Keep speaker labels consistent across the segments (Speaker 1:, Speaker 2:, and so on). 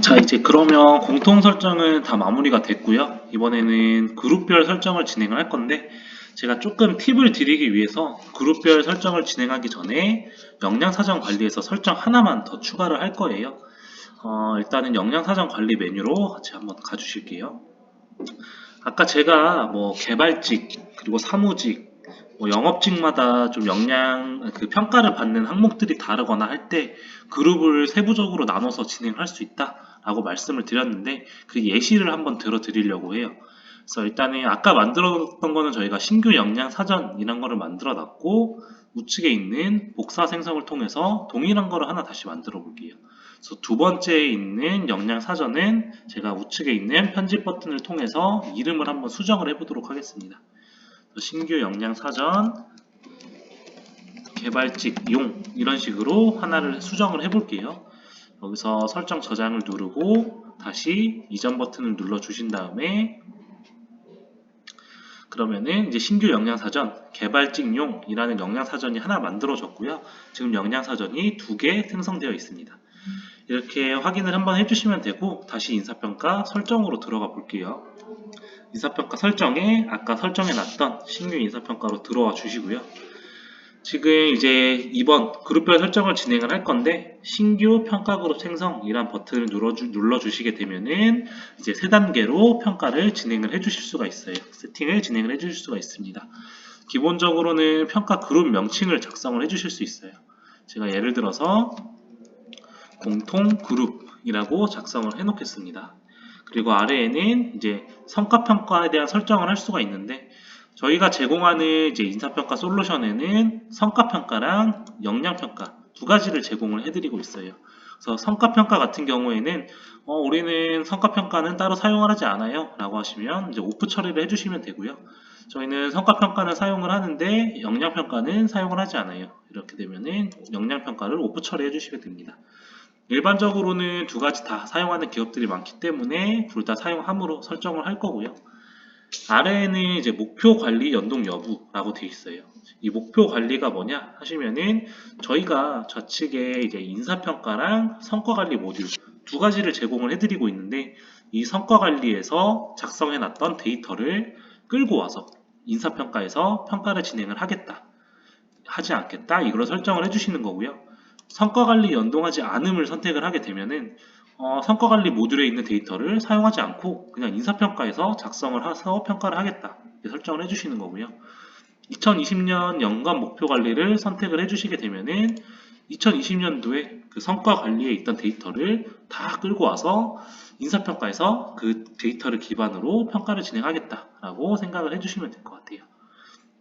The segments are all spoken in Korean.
Speaker 1: 자, 이제 그러면 공통 설정은 다 마무리가 됐고요. 이번에는 그룹별 설정을 진행을 할 건데, 제가 조금 팁을 드리기 위해서 그룹별 설정을 진행하기 전에 역량 사전 관리에서 설정 하나만 더 추가를 할 거예요. 어, 일단은 역량 사전 관리 메뉴로 같이 한번 가주실게요. 아까 제가 뭐 개발직, 그리고 사무직, 뭐 영업직마다 좀 역량 그 평가를 받는 항목들이 다르거나 할 때 그룹을 세부적으로 나눠서 진행할 수 있다라고 말씀을 드렸는데 그 예시를 한번 들어드리려고 해요. 그래서 일단은 아까 만들었던 거는 저희가 신규 역량 사전이란 거를 만들어 놨고 우측에 있는 복사 생성을 통해서 동일한 거를 하나 다시 만들어 볼게요. 그래서 두 번째에 있는 역량 사전은 제가 우측에 있는 편집 버튼을 통해서 이름을 한번 수정을 해보도록 하겠습니다. 신규 역량 사전 개발직 용 이런 식으로 하나를 수정을 해 볼게요. 여기서 설정 저장을 누르고 다시 이전 버튼을 눌러 주신 다음에 그러면은 이제 신규 역량사전 개발직용이라는 역량사전이 하나 만들어졌고요. 지금 역량사전이 두 개 생성되어 있습니다. 이렇게 확인을 한번 해주시면 되고 다시 인사평가 설정으로 들어가 볼게요. 인사평가 설정에 아까 설정해 놨던 신규 인사평가로 들어와 주시고요. 지금 이제 이번 그룹별 설정을 진행을 할 건데 신규 평가 그룹 생성이란 버튼을 눌러주, 눌러 주시게 되면은 이제 세 단계로 평가를 진행을 해 주실 수가 있어요. 세팅을 진행을 해 주실 수가 있습니다. 기본적으로는 평가 그룹 명칭을 작성을 해 주실 수 있어요. 제가 예를 들어서 공통 그룹이라고 작성을 해 놓겠습니다. 그리고 아래에는 이제 성과 평가에 대한 설정을 할 수가 있는데 저희가 제공하는 이제 인사평가 솔루션에는 성과평가랑 역량평가 두 가지를 제공을 해드리고 있어요. 그래서 성과평가 같은 경우에는 어, 우리는 성과평가는 따로 사용을 하지 않아요 라고 하시면 이제 오프 처리를 해주시면 되고요. 저희는 성과평가는 사용을 하는데 역량평가는 사용을 하지 않아요. 이렇게 되면은 역량평가를 오프 처리해 주시면 됩니다. 일반적으로는 두 가지 다 사용하는 기업들이 많기 때문에 둘 다 사용함으로 설정을 할 거고요. 아래에는 이제 목표 관리 연동 여부라고 되어 있어요. 이 목표 관리가 뭐냐 하시면은 저희가 좌측에 이제 인사평가랑 성과관리 모듈 두 가지를 제공을 해드리고 있는데 이 성과관리에서 작성해놨던 데이터를 끌고 와서 인사평가에서 평가를 진행을 하겠다 하지 않겠다 이걸 설정을 해주시는 거고요. 성과관리 연동하지 않음을 선택을 하게 되면은 어, 성과관리 모듈에 있는 데이터를 사용하지 않고 그냥 인사평가에서 작성을 해서 평가를 하겠다 설정을 해주시는 거고요. 2020년 연간 목표 관리를 선택을 해주시게 되면은 2020년도에 그 성과 관리에 있던 데이터를 다 끌고 와서 인사평가에서 그 데이터를 기반으로 평가를 진행하겠다라고 생각을 해주시면 될 것 같아요.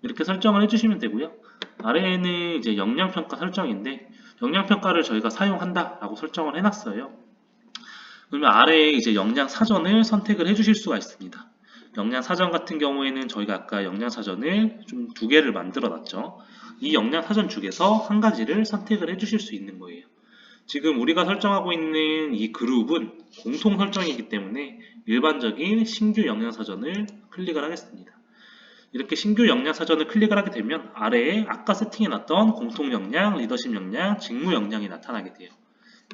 Speaker 1: 이렇게 설정을 해주시면 되고요. 아래에는 이제 역량평가 설정인데 역량평가를 저희가 사용한다라고 설정을 해놨어요. 그러면 아래에 이제 역량 사전을 선택을 해주실 수가 있습니다. 역량 사전 같은 경우에는 저희가 아까 역량 사전을 좀 두 개를 만들어 놨죠. 이 역량 사전 중에서 한 가지를 선택을 해주실 수 있는 거예요. 지금 우리가 설정하고 있는 이 그룹은 공통 설정이기 때문에 일반적인 신규 역량 사전을 클릭을 하겠습니다. 이렇게 신규 역량 사전을 클릭을 하게 되면 아래에 아까 세팅해 놨던 공통 역량, 리더십 역량, 직무 역량이 나타나게 돼요.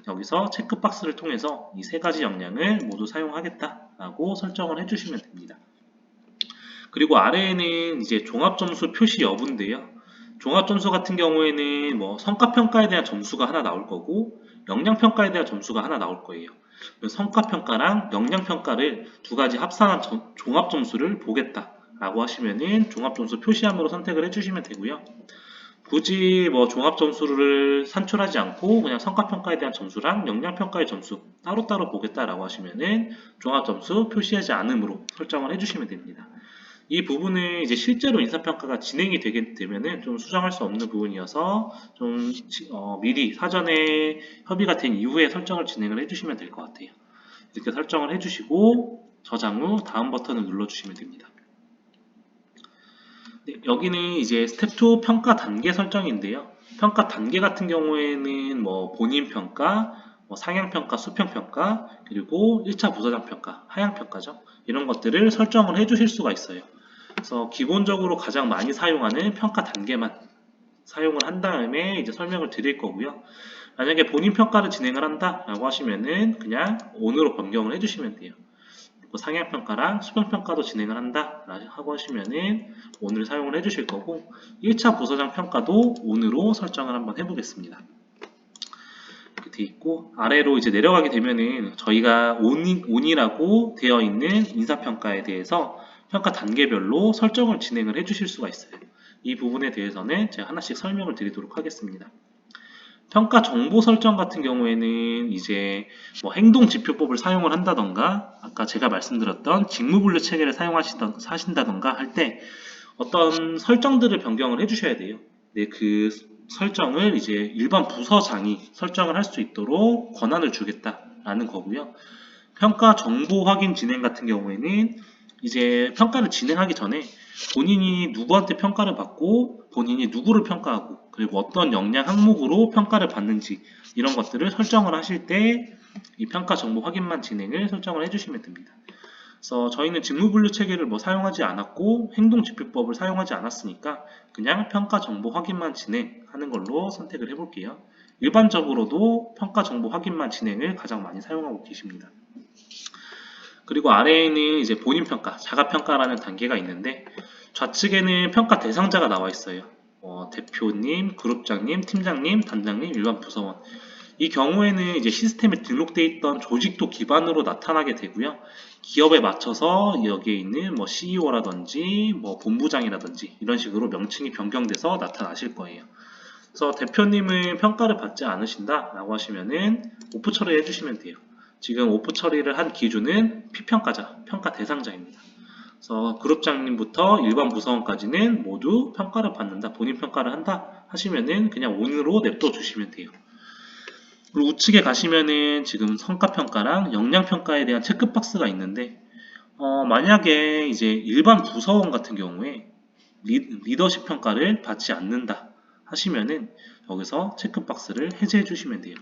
Speaker 1: 여기서 체크박스를 통해서 이 세 가지 역량을 모두 사용하겠다라고 설정을 해주시면 됩니다. 그리고 아래에는 이제 종합점수 표시 여부인데요. 종합점수 같은 경우에는 뭐 성과평가에 대한 점수가 하나 나올 거고 역량평가에 대한 점수가 하나 나올 거예요. 성과평가랑 역량평가를 두 가지 합산한 종합점수를 보겠다 라고 하시면은 종합점수 표시함으로 선택을 해주시면 되고요. 굳이 뭐 종합 점수를 산출하지 않고 그냥 성과평가에 대한 점수랑 역량평가의 점수 따로따로 보겠다라고 하시면은 종합 점수 표시하지 않음으로 설정을 해주시면 됩니다. 이 부분은 이제 실제로 인사평가가 진행이 되게 되면은 좀 수정할 수 없는 부분이어서 좀 어, 미리 사전에 협의가 된 이후에 설정을 진행을 해주시면 될 것 같아요. 이렇게 설정을 해주시고 저장 후 다음 버튼을 눌러주시면 됩니다. 네, 여기는 이제 스텝 2 평가 단계 설정인데요. 평가 단계 같은 경우에는 뭐 본인 평가, 뭐 상향 평가, 수평 평가, 그리고 1차 부서장 평가, 하향 평가죠. 이런 것들을 설정을 해 주실 수가 있어요. 그래서 기본적으로 가장 많이 사용하는 평가 단계만 사용을 한 다음에 이제 설명을 드릴 거고요. 만약에 본인 평가를 진행을 한다라고 하시면은 그냥 on으로 변경을 해 주시면 돼요. 그리고 상향 평가랑 수평 평가도 진행을 한다 하고 하시면은 on을 사용을 해주실 거고 1차 부서장 평가도 on으로 설정을 한번 해보겠습니다. 이렇게 돼 있고 아래로 이제 내려가게 되면은 저희가 on이라고 되어 있는 인사평가에 대해서 평가 단계별로 설정을 진행을 해주실 수가 있어요. 이 부분에 대해서는 제가 하나씩 설명을 드리도록 하겠습니다. 평가 정보 설정 같은 경우에는 이제 뭐 행동 지표법을 사용을 한다던가 아까 제가 말씀드렸던 직무 분류 체계를 사용하시던 하신다던가 할 때 어떤 설정들을 변경을 해주셔야 돼요. 네, 그 설정을 이제 일반 부서장이 설정을 할 수 있도록 권한을 주겠다라는 거고요. 평가 정보 확인 진행 같은 경우에는 이제 평가를 진행하기 전에 본인이 누구한테 평가를 받고 본인이 누구를 평가하고 그리고 어떤 역량 항목으로 평가를 받는지 이런 것들을 설정을 하실 때 이 평가 정보 확인만 진행을 설정을 해주시면 됩니다. 그래서 저희는 직무 분류 체계를 뭐 사용하지 않았고 행동 지표법을 사용하지 않았으니까 그냥 평가 정보 확인만 진행하는 걸로 선택을 해볼게요. 일반적으로도 평가 정보 확인만 진행을 가장 많이 사용하고 계십니다. 그리고 아래에는 이제 본인 평가, 자가 평가라는 단계가 있는데 좌측에는 평가 대상자가 나와 있어요. 어, 대표님, 그룹장님, 팀장님, 단장님, 일반 부서원. 이 경우에는 이제 시스템에 등록되어 있던 조직도 기반으로 나타나게 되고요. 기업에 맞춰서 여기에 있는 뭐 CEO라든지 뭐 본부장이라든지 이런 식으로 명칭이 변경돼서 나타나실 거예요. 그래서 대표님은 평가를 받지 않으신다라고 하시면은 오프 처리해 주시면 돼요. 지금 오프 처리를 한 기준은 피평가자, 평가 대상자입니다. 그래서 그룹장님부터 일반 부서원까지는 모두 평가를 받는다, 본인 평가를 한다 하시면은 그냥 온으로 냅둬 주시면 돼요. 그리고 우측에 가시면은 지금 성과평가랑 역량평가에 대한 체크박스가 있는데 어, 만약에 이제 일반 부서원 같은 경우에 리, 리더십 평가를 받지 않는다 하시면은 여기서 체크박스를 해제해 주시면 돼요.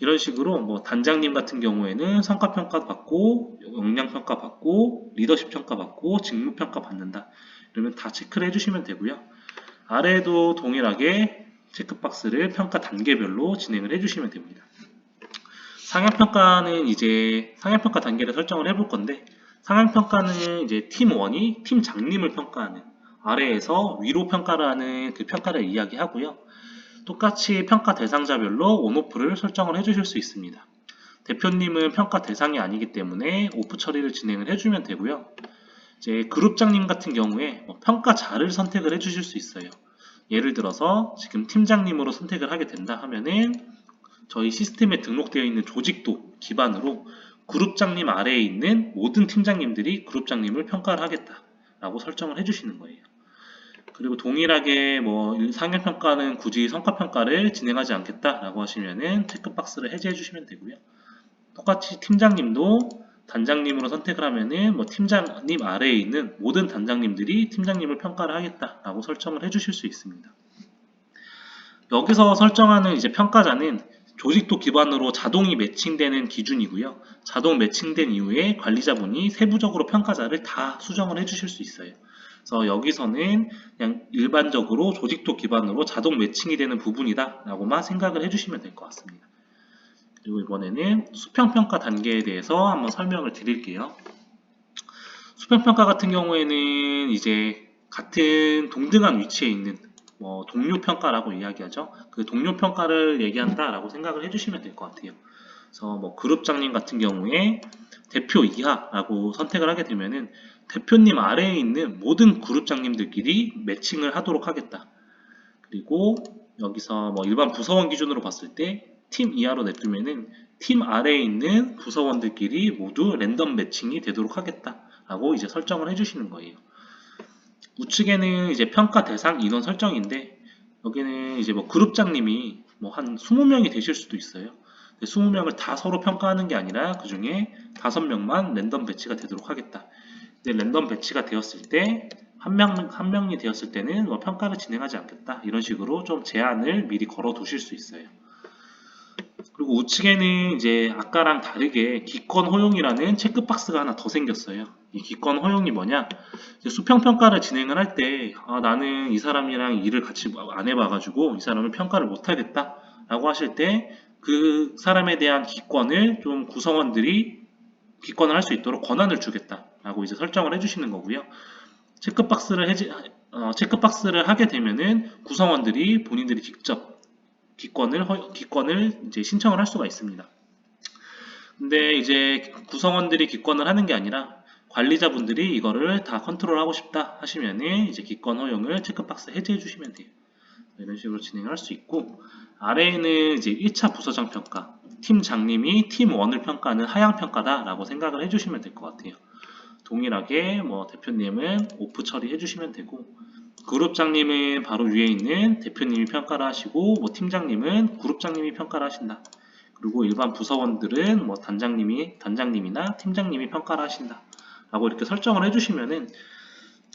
Speaker 1: 이런 식으로 뭐 단장님 같은 경우에는 성과평가 받고 역량평가 받고 리더십 평가 받고 직무평가 받는다 이러면 다 체크를 해주시면 되고요. 아래에도 동일하게 체크박스를 평가 단계별로 진행을 해주시면 됩니다. 상향평가는 이제 상향평가 단계를 설정을 해볼 건데 상향평가는 이제 팀 1이 팀장님을 평가하는 아래에서 위로 평가를 하는 그 평가를 이야기하고요. 똑같이 평가 대상자별로 온오프를 설정을 해주실 수 있습니다. 대표님은 평가 대상이 아니기 때문에 오프 처리를 진행을 해주면 되고요. 이제 그룹장님 같은 경우에 뭐 평가자를 선택을 해주실 수 있어요. 예를 들어서 지금 팀장님으로 선택을 하게 된다 하면은 저희 시스템에 등록되어 있는 조직도 기반으로 그룹장님 아래에 있는 모든 팀장님들이 그룹장님을 평가를 하겠다라고 설정을 해주시는 거예요. 그리고 동일하게 뭐 상향평가는 굳이 성과평가를 진행하지 않겠다라고 하시면은 체크박스를 해제해 주시면 되고요. 똑같이 팀장님도 단장님으로 선택을 하면은 뭐 팀장님 아래에 있는 모든 단장님들이 팀장님을 평가를 하겠다라고 설정을 해 주실 수 있습니다. 여기서 설정하는 이제 평가자는 조직도 기반으로 자동이 매칭되는 기준이고요. 자동 매칭된 이후에 관리자분이 세부적으로 평가자를 다 수정을 해 주실 수 있어요. 그래서 여기서는 그냥 일반적으로 조직도 기반으로 자동 매칭이 되는 부분이다 라고만 생각을 해주시면 될 것 같습니다. 그리고 이번에는 수평평가 단계에 대해서 한번 설명을 드릴게요. 수평평가 같은 경우에는 이제 같은 동등한 위치에 있는 뭐 동료 평가라고 이야기하죠. 그 동료 평가를 얘기한다라고 생각을 해주시면 될 것 같아요. 그래서 뭐 그룹장님 같은 경우에 대표 이하라고 선택을 하게 되면은 대표님 아래에 있는 모든 그룹장님들끼리 매칭을 하도록 하겠다. 그리고 여기서 뭐 일반 부서원 기준으로 봤을 때 팀 이하로 냅두면은 팀 아래에 있는 부서원들끼리 모두 랜덤 매칭이 되도록 하겠다라고 이제 설정을 해주시는 거예요. 우측에는 이제 평가 대상 인원 설정인데 여기는 이제 뭐 그룹장님이 뭐 한 20명이 되실 수도 있어요. 20명을 다 서로 평가하는 게 아니라 그 중에 5명만 랜덤 배치가 되도록 하겠다. 근데 랜덤 배치가 되었을 때 한 명, 한 명이 되었을 때는 뭐 평가를 진행하지 않겠다. 이런 식으로 좀 제한을 미리 걸어 두실 수 있어요. 그리고 우측에는 이제 아까랑 다르게 기권 허용이라는 체크박스가 하나 더 생겼어요. 이 기권 허용이 뭐냐? 수평 평가를 진행을 할 때, 아, 나는 이 사람이랑 일을 같이 안 해봐가지고 이 사람을 평가를 못 하겠다. 라고 하실 때 그 사람에 대한 기권을 좀 구성원들이 기권을 할 수 있도록 권한을 주겠다라고 이제 설정을 해주시는 거고요. 체크박스를 해지, 어, 체크박스를 하게 되면은 구성원들이 본인들이 직접 기권을 허- 기권을 이제 신청을 할 수가 있습니다. 근데 이제 구성원들이 기권을 하는 게 아니라 관리자분들이 이거를 다 컨트롤하고 싶다 하시면은 이제 기권 허용을 체크박스 해제해 주시면 돼요. 이런 식으로 진행을 할수 있고 아래에는 이제 1차 부서장 평가 팀장님이 팀 1을 평가하는 하향 평가다라고 생각을 해주시면 될 것 같아요. 동일하게 뭐 대표님은 오프 처리해 주시면 되고 그룹장님은 바로 위에 있는 대표님이 평가를 하시고 뭐 팀장님은 그룹장님이 평가를 하신다. 그리고 일반 부서원들은 뭐 단장님이 단장님이나 팀장님이 평가를 하신다. 라고 이렇게 설정을 해주시면은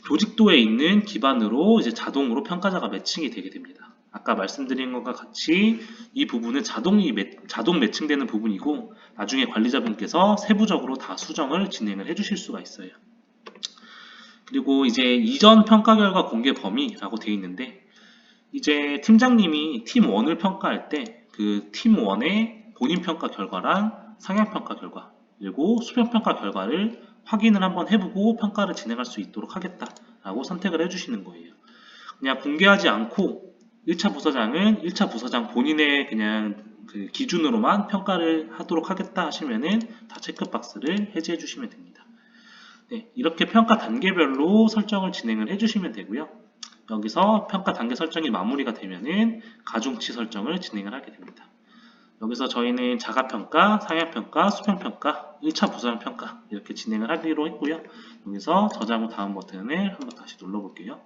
Speaker 1: 조직도에 있는 기반으로 이제 자동으로 평가자가 매칭이 되게 됩니다. 아까 말씀드린 것과 같이 이 부분은 자동이 매, 자동 매칭되는 부분이고 나중에 관리자분께서 세부적으로 다 수정을 진행을 해 주실 수가 있어요. 그리고 이제 이전 평가 결과 공개 범위라고 되어 있는데 이제 팀장님이 팀 1을 평가할 때 그 팀 1의 본인 평가 결과랑 상향 평가 결과 그리고 수평 평가 결과를 확인을 한번 해보고 평가를 진행할 수 있도록 하겠다라고 선택을 해주시는 거예요. 그냥 공개하지 않고 1차 부서장은 1차 부서장 본인의 그냥 그 기준으로만 평가를 하도록 하겠다 하시면은 다 체크박스를 해제해 주시면 됩니다. 네, 이렇게 평가 단계별로 설정을 진행을 해 주시면 되고요. 여기서 평가 단계 설정이 마무리가 되면은 가중치 설정을 진행을 하게 됩니다. 여기서 저희는 자가평가, 상향평가, 수평평가, 1차 부서장 평가 이렇게 진행을 하기로 했고요. 여기서 저장 후 다음 버튼을 한번 다시 눌러볼게요.